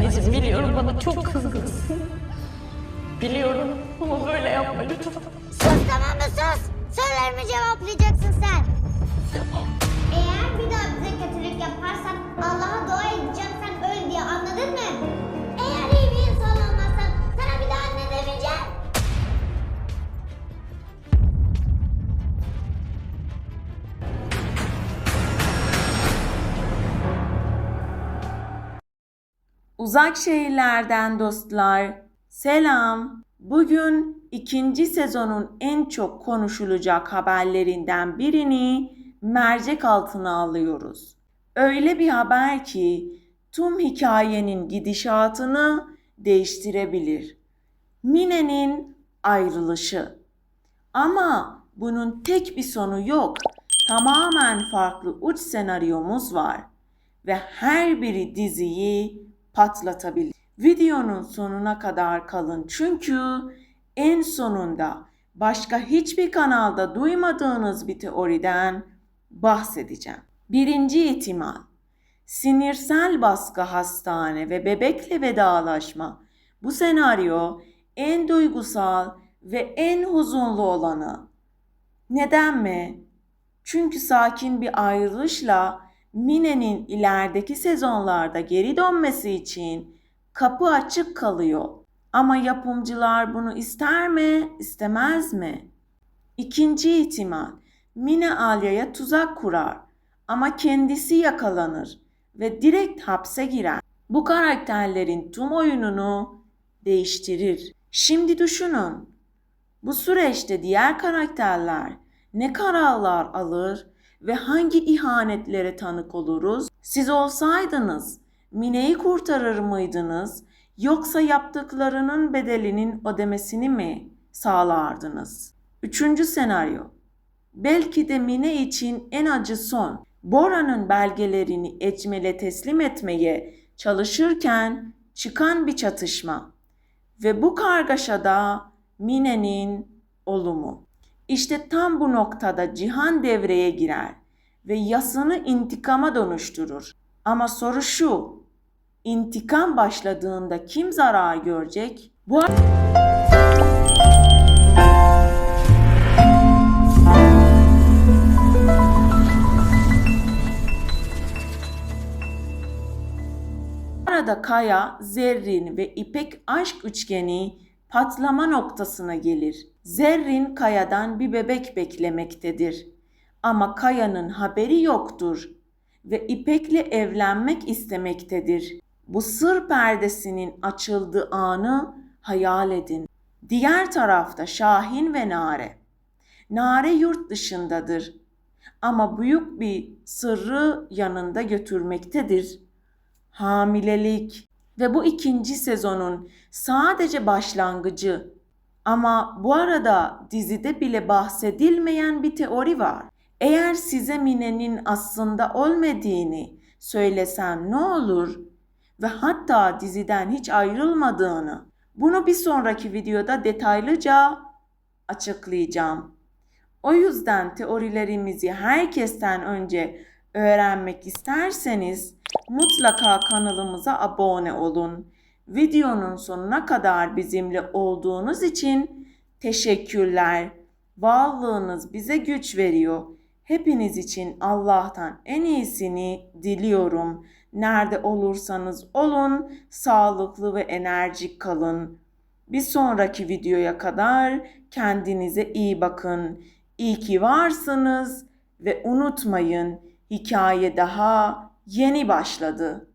Biliyorum bana çok kızgınsın. Biliyorum ama böyle yapma lütfen. Sus tamam mı sus? Sorularımı cevaplayacaksın Uzak şehirlerden dostlar, selam. Bugün ikinci sezonun en çok konuşulacak haberlerinden birini mercek altına alıyoruz. Öyle bir haber ki tüm hikayenin gidişatını değiştirebilir. Mine'nin ayrılışı. Ama bunun tek bir sonu yok. Tamamen farklı uç senaryomuz var ve her biri diziyi patlatabilir. Videonun sonuna kadar kalın çünkü en sonunda başka hiçbir kanalda duymadığınız bir teoriden bahsedeceğim. Birinci ihtimal sinirsel baskı hastane ve bebekle vedalaşma. Bu senaryo en duygusal ve en huzunlu olanı. Neden mi? Çünkü sakin bir ayrılışla Mine'nin ilerideki sezonlarda geri dönmesi için kapı açık kalıyor. Ama yapımcılar bunu ister mi, istemez mi? İkinci ihtimal, Mine Alya'ya tuzak kurar ama kendisi yakalanır ve direkt hapse girer. Bu karakterlerin tüm oyununu değiştirir. Şimdi düşünün. Bu süreçte diğer karakterler ne kararlar alır ve hangi ihanetlere tanık oluruz? Siz olsaydınız Mine'yi kurtarır mıydınız yoksa yaptıklarının bedelinin ödemesini mi sağlardınız? Üçüncü senaryo. Belki de Mine için en acı son. Bora'nın belgelerini Ecmel'e teslim etmeye çalışırken çıkan bir çatışma. Ve bu kargaşada Mine'nin olumu. İşte tam bu noktada Cihan devreye girer ve yasını intikama dönüştürür. Ama soru şu, intikam başladığında kim zarar görecek? Bu arada Kaya, Zerrin ve İpek aşk üçgeni patlama noktasına gelir. Zerrin Kaya'dan bir bebek beklemektedir. Ama Kaya'nın haberi yoktur ve İpek'le evlenmek istemektedir. Bu sır perdesinin açıldığı anı hayal edin. Diğer tarafta Şahin ve Nare. Nare yurt dışındadır ama büyük bir sırrı yanında götürmektedir. Hamilelik ve bu ikinci sezonun sadece başlangıcı. Ama bu arada dizide bile bahsedilmeyen bir teori var. Eğer size Mine'nin aslında olmadığını söylesem ne olur? Ve hatta diziden hiç ayrılmadığını. Bunu bir sonraki videoda detaylıca açıklayacağım. O yüzden teorilerimizi herkesten önce öğrenmek isterseniz mutlaka kanalımıza abone olun. Videonun sonuna kadar bizimle olduğunuz için teşekkürler. Varlığınız bize güç veriyor. Hepiniz için Allah'tan en iyisini diliyorum. Nerede olursanız olun, sağlıklı ve enerjik kalın. Bir sonraki videoya kadar kendinize iyi bakın. İyi ki varsınız ve unutmayın hikaye daha yeni başladı.